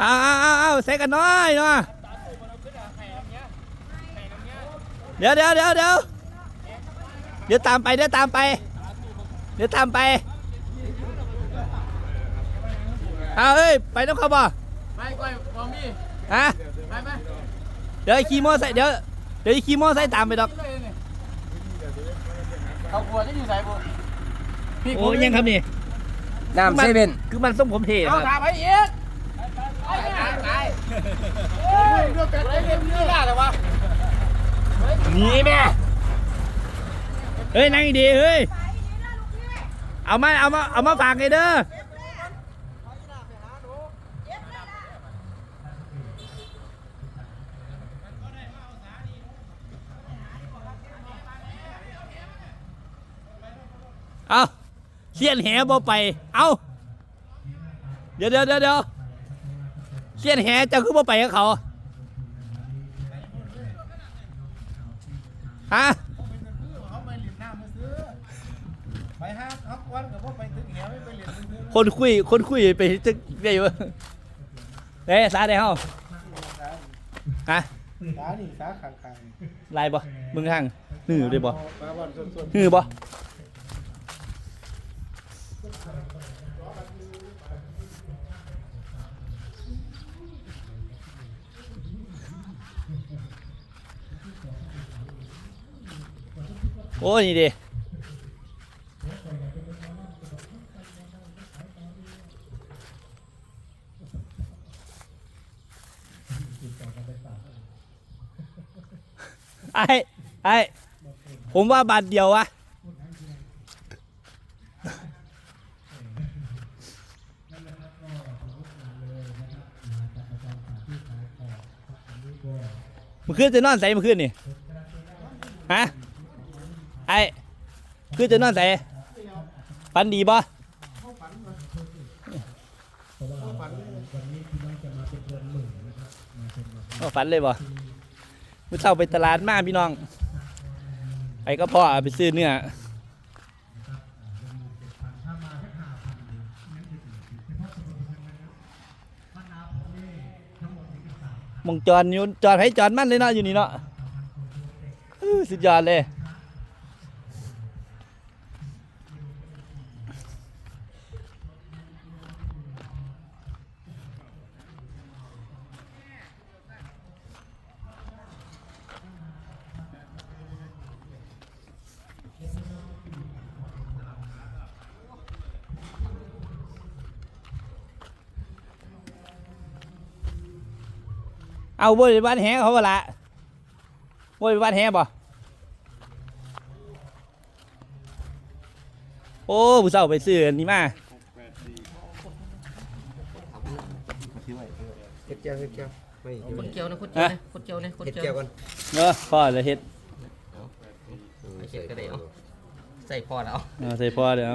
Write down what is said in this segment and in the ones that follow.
เอาเอาเอาเอาใส่กันน้อยเนาะเดี๋ยวเดี๋ยวเดี๋ยวเดี๋ยวเดี๋ยวตามไปเดี๋ยวตามไป เดี๋ยวตามไปเอาเอ้ยไปต้องเขาบ่ไปก้อยบอมบี้ฮะไปไหมเดี๋ยวขี่มอไซค์เดี๋ยวเดี๋ยวขี่มอไซค์ตามไปดอกเขากลัวจะอยู่ไหนบุพี่โอ้ยังครับนี่น้ำเซเว่นคือมันส้มผมเทคเอารับถามไปอีกไปไปเองกันเรื่องนี้ได้ หนีแม่เฮ้ยนั่งดีเฮ้ยเอามาเอามาเอามาฝากไงเด้อเอาเสียนแหบ่ไป เอาเดี๋ยวเดี๋ยวเดี๋ยว เดี๋ยวเสียนแหเจ้าคือบ่ไปกับเขาฮะเขาไปหลินน้ำมาซื้อไปห้าฮักวันกับพวกไปถึงแหวไม่ไปหลินซื้อคนคุยคนคุยไปจะได้อยู่เอ้ยสาได้เฮาฮะสานี่สาขังขังลายบ่มึงห่างหื้อได้บ่ปลาวันส่วนหื้อบ่ อ้นี่ดิไอ้ไอ้ผมว่าบาทเดียววะมันขึ้นจะนอนใส่มันขึ้นนี่ ฮะ ขึ้นจะนอนใส่ฟันดีบ่ก็ฝันเลยบ่เมื่อเช้าไปตลาดมาพี่น้อง ไปก็พ่อไปซื้อเนื้อมองจอนอยู่จอนให้จอนมั่นเลยเนาะอยู่นี่เนาะสุดยอดเลย เอาบริวารแหเขาเวละบริวารแหบ่โอ้ผู้สาวไปซื้ออันนี้มาเฮ็ดแก้วเฮ็ดแก้วไม่อยู่คนนี่เจียวนะคนเจียวนะคนเจียวนะคนเฮ็ดเจีแก้ยววก่อนเนอะพ่อเลยเฮ็ดไอ้เฮ็ดก็ได้เอาใส่พอแล้วเอาใส่พ่อเดี๋ยว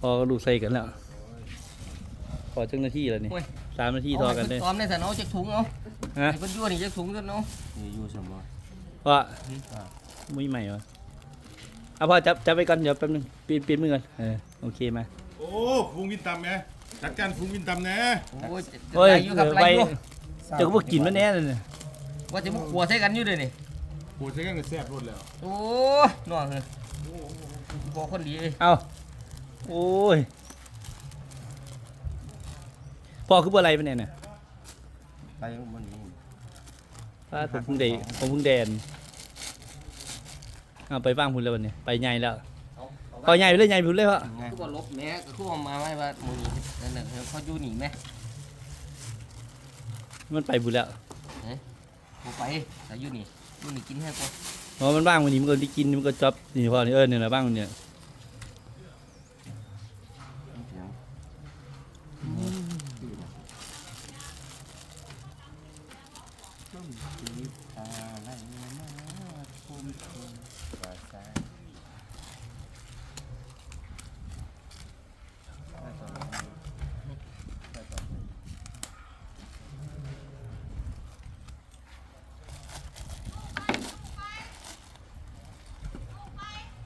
พ่อก็ลูกใส่กันแล้วพ อจังนาทีแล้วนี่สามนาทีทอกันเลยซ้อมในสนเอาจากถุงเอาฮะไอ้คนยั่วนี่จากถุงกันเนาะนี่อยู่สมบ่พ่อมุ้ยใหม่วะเอาพ่อจับจับไปก่อนเดี๋ยวแป๊บนึงปีนปีนมือก่อนเออโอเคมาโอ้ฟูงวินตำไงจัดการฟูงวินตำนะโอ้ยโอ้ยไรอยู่ครับเออไรไปอยู่เจ้าก็บอกกินมันแน่เลยเนี่ยว่าจะมาขัวใส่กันอยู่เลยนี่โหใช้กันกับแซ่บรดแล้วโอ้ยน่วงเลยบอกคนดีเลยเอาโอ้ย พ่อคือบ่อะไรเป็นเนี่ยไปมันนี่ป้าผมเพิ่งได้ผมเพิ่งแดนเอาไปบ้างพุ่นแล้ววันนี้ไปใหญ่แล้วพอใหญ่ไปเลยใหญ่ไปเลยพ่อไงคือว่าลบแม่ก็คือว่ามาไม่ว่ามึงนั่นน่ะเขาอยู่หนีไหมมันไปบุญแล้วกูไปแต่อยู่นี่อยู่นี่กินให้กูเพราะมันบ้างวันนี้มันก็ได้กินมันก็จับนี่พ่อนี่เออเนี่ยนะบ้างวันเนี่ ยอะไรนะคุมคุมภาษา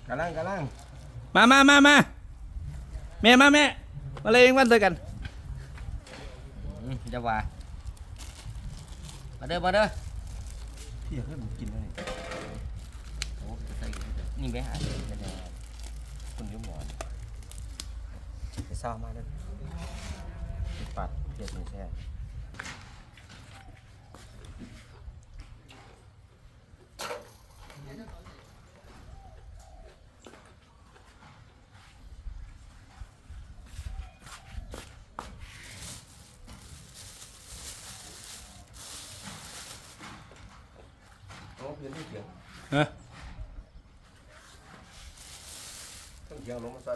กำลังกำลังมามามามาแม่มาแม่ มาเลยเองวันเจอกัน จะว่า มาเด้อมาเด้อพี่อยากให้ผมกินอะไรโอ้ใส่นี่ไม่หาเลยจะแน่คุณอยุ่หมอนไปเศร้ามากเลยปัดเทียบมือแช่ เพื่อนที่เสียงฮะต้องเสียงลงมาใส่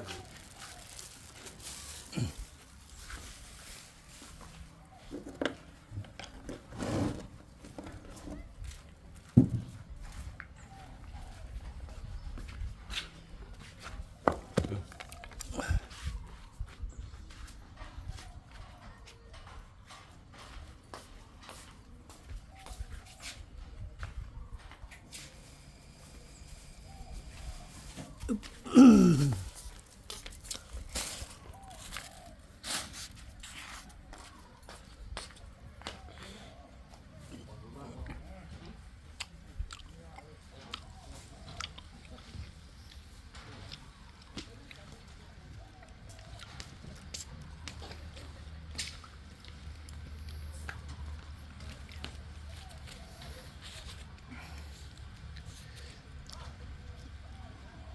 嗯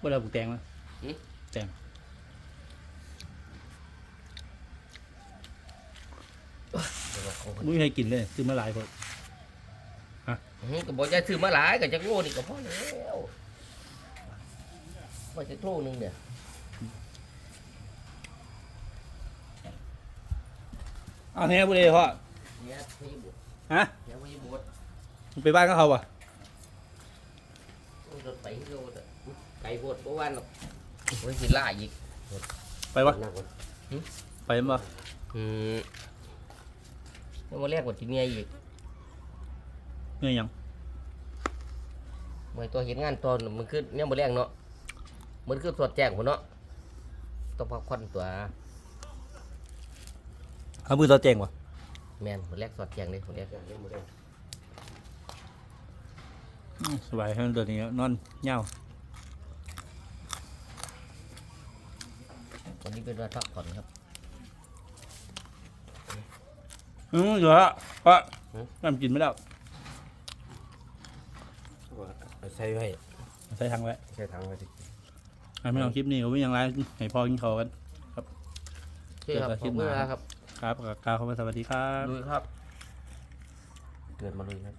บ่ได้ปลูกแตงมั้ยแตงมุ้ยให้กินเลยซื้อมาหลายคนอื้อก็บอกจะซื้อมาหลายก็จะโง่นี่ก็พอแล้วว่าจะโง่หนึงเนี่ยเอาเนี่ยบุเรพ่อเนี่ยพยบุตรฮะเนี่ยพยบุตรไปบ้านก็เขาป่ะ รถไปโลดอะ ไก่บดเมื่อวานหรอกโอ้ยสิล่าอีกไปวะหนักกว่าไปมั้ยอืมแล้วมาแรกกว่าที่เมียอีกเงี้ยยังเมื่อตัวเห็นงานตอนมันคือเนี่ยมาแรกเนาะมันคือสวดแจ้งหัวเนาะต้องพักผ่อนตัวเขามือตัวเจงวะแมนมาแรกสวดแจ้งเลยมาแรกเนี่ยมาแรกอืมสบายให้มันตัวนี้นอนเงา นนี้เป็นวันพักผ่อนครับอืมเดี๋ยวละพ่อน้ำกินไม่ได้ใส่ไว้ใส่ทางไว้ใส่ถังไว้ดิให้ไม่ลองคลิปนี้เขาไม่ยังไรให้พ่อกินเขาวกัน โอเคครับขอบคุณมากครับครับกล่าวคำว่าสวัสดีครับ ลุยครับ เกิดมาลุยครับ